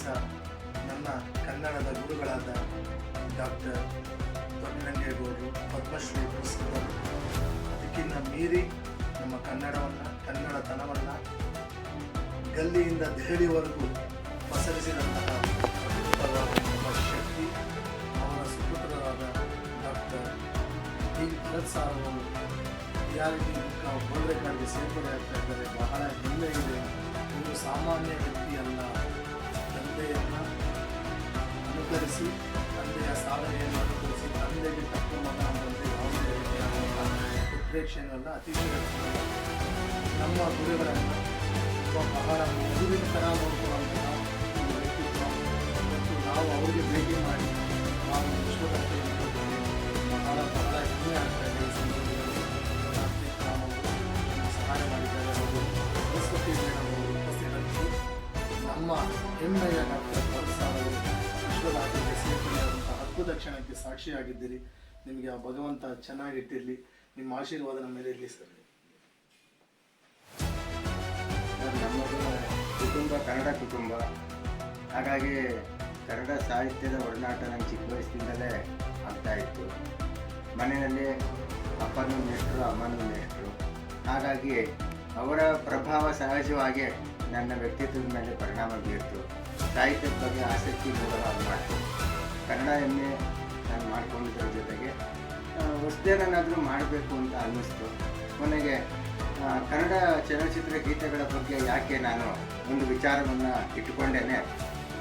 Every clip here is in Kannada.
ಇತಿಹಾಸ ನಮ್ಮ ಕನ್ನಡದ ಗುರುಗಳಾದ ಡಾಕ್ಟರ್ ದೊಡ್ಡನಂಗೇಗೌಡರು, ಪದ್ಮಶ್ರೀ ಪುರಸ್ಕೃತರು ಅದಕ್ಕಿಂತ ಮೀರಿ ನಮ್ಮ ಕನ್ನಡವನ್ನು, ಕನ್ನಡತನವನ್ನು ಗಲ್ಲಿಯಿಂದ ದೆಹಲಿವರೆಗೂ ಪಸರಿಸಿದಂತಹ ಶಕ್ತಿ ಅವರ ಸುಪುತ್ರರಾದ ಡಾಕ್ಟರ್ ಡಿ ಭರತ್ ಸಾರ್ ಅವರು ನಾವು ಗೋಲ್ಡ್ ಸೇರ್ಪಡೆ ಆಗ್ತಾ ಇದ್ದಾರೆ. ಬಹಳ ಹೆಮ್ಮೆ ಇದೆ. ಒಂದು ಸಾಮಾನ್ಯ ಅನುಕರಿಸಿ ತಂದೆಯ ಸಾಧನೆಯನ್ನು ಅನುಕರಿಸಿ ತಂದೆಗೆ ತಕ್ಕ ಮತ ಅಂತಂದರೆ ಯಾವುದೇ ರೀತಿಯಾದಂತಹ ಉತ್ಪ್ರೇಕ್ಷೆಯಲ್ಲ ಅತಿ ನಮ್ಮ ಗುರುಗಳನ್ನು ಬಹಳ ಮಗುವಿನ ಥರ ನೋಡ್ಕೊಳ್ಳುವಂತಹ ಒಂದು ವ್ಯಕ್ತಿತ್ವ ಮತ್ತು ನಾವು ಅವರಿಗೆ ಭೇಟಿ ಮಾಡಿ ನಾವು ವಿಶ್ವದರ್ಶನ ಬಹಳ ಬಹಳ ಹೆಮ್ಮೆ ಆಗ್ತಾ ಇದೆ ಸಹಾಯ ಮಾಡಿದ್ದಾರೆ. ಅವರು ಸರಸ್ವತಿ ಮೇಡಮ್ ಅವರು ಉಪಸ್ಥಿತರಿದ್ದು ನಮ್ಮ ಹೆಮ್ಮೆಯ ಡಾಕ್ಟರ್ ಅದ್ಭುತ ಕ್ಷಣಕ್ಕೆ ಸಾಕ್ಷಿಯಾಗಿದ್ದೀರಿ. ನಿಮಗೆ ಆ ಭಗವಂತ ಚೆನ್ನಾಗಿಟ್ಟಿರಲಿ. ನಿಮ್ಮ ಆಶೀರ್ವಾದ ನಮ್ಮ ಮೇಲೆ ಇರಲಿ ಸರ್. ನಮ್ಮದು ಕುಟುಂಬ, ಕನ್ನಡ ಕುಟುಂಬ, ಹಾಗಾಗಿ ಕನ್ನಡ ಸಾಹಿತ್ಯದ ಒಡನಾಟ ನನ್ನ ಚಿಕ್ಕ ವಯಸ್ಸಿನಿಂದಲೇ ಆಗ್ತಾ ಇತ್ತು. ಮನೆಯಲ್ಲಿ ಅಪ್ಪನೂ ಮೇಷ್ಟ್ರು, ಅಮ್ಮನೂ ಮೇಷ್ಟ್ರು. ಹಾಗಾಗಿ ಅವರ ಪ್ರಭಾವ ಸಹಜವಾಗಿ ನನ್ನ ವ್ಯಕ್ತಿತ್ವದ ಮೇಲೆ ಪರಿಣಾಮ ಬೀರ್ತು. ಸಾಹಿತ್ಯದ ಬಗ್ಗೆ ಆಸಕ್ತಿ ಮೂಲವಾಗಿ ಮಾಡಿತು. ಕನ್ನಡ ನಾನು ಮಾಡ್ಕೊಂಡಿದ್ರ ಜೊತೆಗೆ ಹೊಸ್ದೇನಾದರೂ ಮಾಡಬೇಕು ಅಂತ ಅನ್ನಿಸ್ತು. ಕೊನೆಗೆ ಕನ್ನಡ ಚಲನಚಿತ್ರ ಗೀತೆಗಳ ಬಗ್ಗೆ ಯಾಕೆ ನಾನು ಒಂದು ವಿಚಾರವನ್ನು ಇಟ್ಟುಕೊಂಡೇನೆ,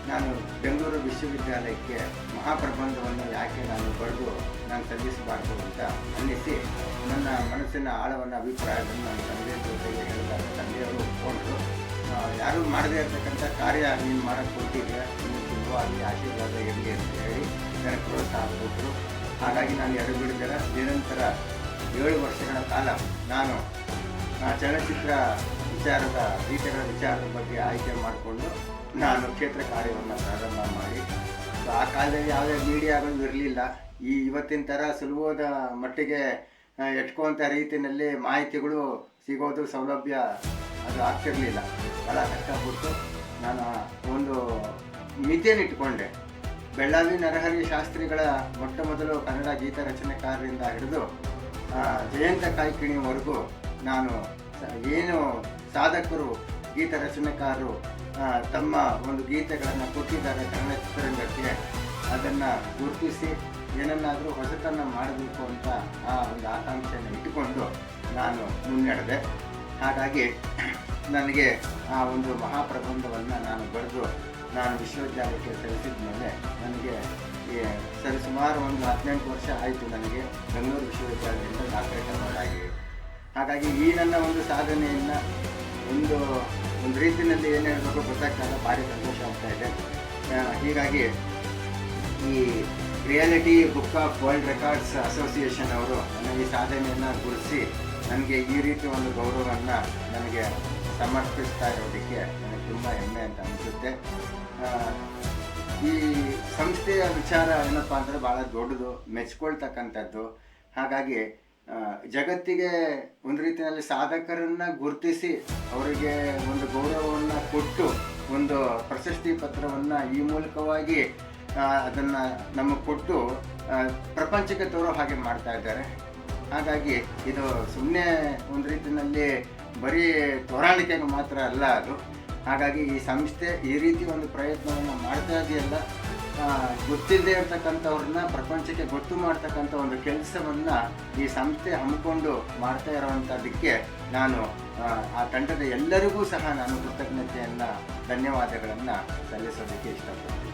ನಾನು ಬೆಂಗಳೂರು ವಿಶ್ವವಿದ್ಯಾಲಯಕ್ಕೆ ಮಹಾಪ್ರಬಂಧವನ್ನು ಯಾಕೆ ನಾನು ಬರೆದು ನಾನು ಸಲ್ಲಿಸಬಾರ್ದು ಅಂತ ಅನ್ನಿಸಿ, ನನ್ನ ಮನಸ್ಸಿನ ಆಳವನ್ನು, ಅಭಿಪ್ರಾಯವನ್ನು ನನ್ನ ತಂದೆ ಜೊತೆಗೆ ಹೇಳಿದಾಗ ತಂದೆಯವರು ಕೊಂಡರು ಯಾರೂ ಮಾಡದೇ ಇರತಕ್ಕಂಥ ಕಾರ್ಯ ನೀನು ಮಾಡೋಕ್ಕೆ ಕೊಟ್ಟಿದ್ದೆ ಅಲ್ಲಿ ಆಶೀರ್ವಾದ ಇರಲಿ ಅಂತ ಹೇಳಿ ನನಗೆ ಪ್ರೋತ್ಸಾಹ ಹಾಗಾಗಿ ನಾನು ಎರಡು ಬಿಡುಗರ ನಿರಂತರ ಏಳು ವರ್ಷಗಳ ಕಾಲ ನಾನು ಆ ಚಲನಚಿತ್ರ ವಿಚಾರದ, ಗೀತೆಗಳ ವಿಚಾರದ ಬಗ್ಗೆ ಆಯ್ಕೆ ಮಾಡಿಕೊಂಡು ನಾನು ಕ್ಷೇತ್ರ ಕಾರ್ಯವನ್ನು ಪ್ರಾರಂಭ ಮಾಡಿ. ಆ ಕಾಲದಲ್ಲಿ ಯಾವುದೇ ಮೀಡಿಯಾಗಳು ಇರಲಿಲ್ಲ. ಈ ಇವತ್ತಿನ ಥರ ಸುಲಭವಾದ ಮಟ್ಟಿಗೆ ಎಟ್ಕೋಂಥ ರೀತಿಯಲ್ಲಿ ಮಾಹಿತಿಗಳು ಸಿಗೋದು ಸೌಲಭ್ಯ ಅದು ಆಗ್ತಿರಲಿಲ್ಲ. ಭಾಳ ಕಷ್ಟಪಟ್ಟು ನಾನು ಒಂದು ಮಿತಿಯನ್ನು ಇಟ್ಕೊಂಡೆ ಬೆಳ್ಳಾವಿ ನರಹರಿ ಶಾಸ್ತ್ರಿಗಳ ಮೊಟ್ಟ ಮೊದಲು ಕನ್ನಡ ಗೀತ ರಚನೆಕಾರರಿಂದ ಹಿಡಿದು ಜಯಂತ ಕಾಯ್ಕಿಣಿವರೆಗೂ ನಾನು ಏನು ಸಾಧಕರು, ಗೀತ ರಚನೆಕಾರರು ತಮ್ಮ ಒಂದು ಗೀತೆಗಳನ್ನು ಕೊಟ್ಟಿದ್ದಾರೆ ಕನ್ನಡ ಚಿತ್ರರಂಗಕ್ಕೆ, ಅದನ್ನು ಗುರುತಿಸಿ ಏನನ್ನಾದರೂ ಹೊಸತನ್ನು ಮಾಡಬೇಕು ಅಂತ ಆ ಒಂದು ಆಕಾಂಕ್ಷೆಯನ್ನು ಇಟ್ಟುಕೊಂಡು ನಾನು ಮುನ್ನಡೆದೆ. ಹಾಗಾಗಿ ನನಗೆ ಆ ಒಂದು ಮಹಾಪ್ರಬಂಧವನ್ನು ನಾನು ಬರೆದು ನಾನು ವಿಶ್ವವಿದ್ಯಾಲಯಕ್ಕೆ ಸಲ್ಲಿಸಿದ ಮೇಲೆ ನನಗೆ ಸರಿ, ಸುಮಾರು ಒಂದು ಹದಿನೆಂಟು ವರ್ಷ ಆಯಿತು ನನಗೆ ಬೆಂಗಳೂರು ವಿಶ್ವವಿದ್ಯಾಲಯದಿಂದ ಡಾಕ್ಟರೇಟ್ ಅವಾರ್ಡ್ ಹಾಗಾಗಿ ಈ ನನ್ನ ಒಂದು ಸಾಧನೆಯನ್ನು ಒಂದು ಒಂದು ರೀತಿಯಲ್ಲಿ ಏನು ಹೇಳಬೇಕು ಗೊತ್ತಾಗ್ತಾ ಭಾರಿ ಸಂತೋಷ ಆಗ್ತಾ ಇದೆ. ಹೀಗಾಗಿ ಈ reality book of world records association ಅವರು ನನ್ನ ಈ ಸಾಧನೆಯನ್ನು ಗುರುತಿಸಿ, ನನಗೆ ಈ ರೀತಿ ಒಂದು ಗೌರವವನ್ನು ನನಗೆ ಸಮರ್ಪಿಸ್ತಾ ಇರೋದಕ್ಕೆ ನನಗೆ ತುಂಬ ಹೆಮ್ಮೆ ಅಂತ ಅನಿಸುತ್ತೆ. ಈ ಸಂಸ್ಥೆಯ ವಿಚಾರ ಏನಪ್ಪ ಅಂದರೆ ಭಾಳ ದೊಡ್ಡದು, ಮೆಚ್ಕೊಳ್ತಕ್ಕಂಥದ್ದು. ಹಾಗಾಗಿ ಜಗತ್ತಿಗೆ ಒಂದು ರೀತಿಯಲ್ಲಿ ಸಾಧಕರನ್ನು ಗುರುತಿಸಿ ಅವರಿಗೆ ಒಂದು ಗೌರವವನ್ನು ಕೊಟ್ಟು ಒಂದು ಪ್ರಶಸ್ತಿ ಪತ್ರವನ್ನು ಈ ಮೂಲಕವಾಗಿ ಅದನ್ನು ನಮಗೆ ಕೊಟ್ಟು ಪ್ರಪಂಚಕ್ಕೆ ತೋರೋ ಹಾಗೆ ಮಾಡ್ತಾ ಇದ್ದಾರೆ. ಹಾಗಾಗಿ ಇದು ಸುಮ್ಮನೆ ಒಂದು ರೀತಿಯಲ್ಲಿ ಬರೀ ತೋರಾಣಿಕೆಗೆ ಮಾತ್ರ ಅಲ್ಲ ಅದು. ಹಾಗಾಗಿ ಈ ಸಂಸ್ಥೆ ಈ ರೀತಿ ಒಂದು ಪ್ರಯತ್ನವನ್ನು ಮಾಡ್ತಾ ಇದೆಯಲ್ಲ ಗೊತ್ತಿಲ್ಲದೆ ಇರ್ತಕ್ಕಂಥವ್ರನ್ನ, ಪ್ರಪಂಚಕ್ಕೆ ಗೊತ್ತು ಮಾಡ್ತಕ್ಕಂಥ ಒಂದು ಕೆಲಸವನ್ನು ಈ ಸಂಸ್ಥೆ ಹಮ್ಮಿಕೊಂಡು ಮಾಡ್ತಾ ಇರೋವಂಥದ್ದಕ್ಕೆ ನಾನು ಆ ತಂಡದ ಎಲ್ಲರಿಗೂ ಸಹ ನಾನು ಕೃತಜ್ಞತೆಯನ್ನು, ಧನ್ಯವಾದಗಳನ್ನು ಸಲ್ಲಿಸೋದಕ್ಕೆ ಇಷ್ಟಪಡ್ತೀನಿ.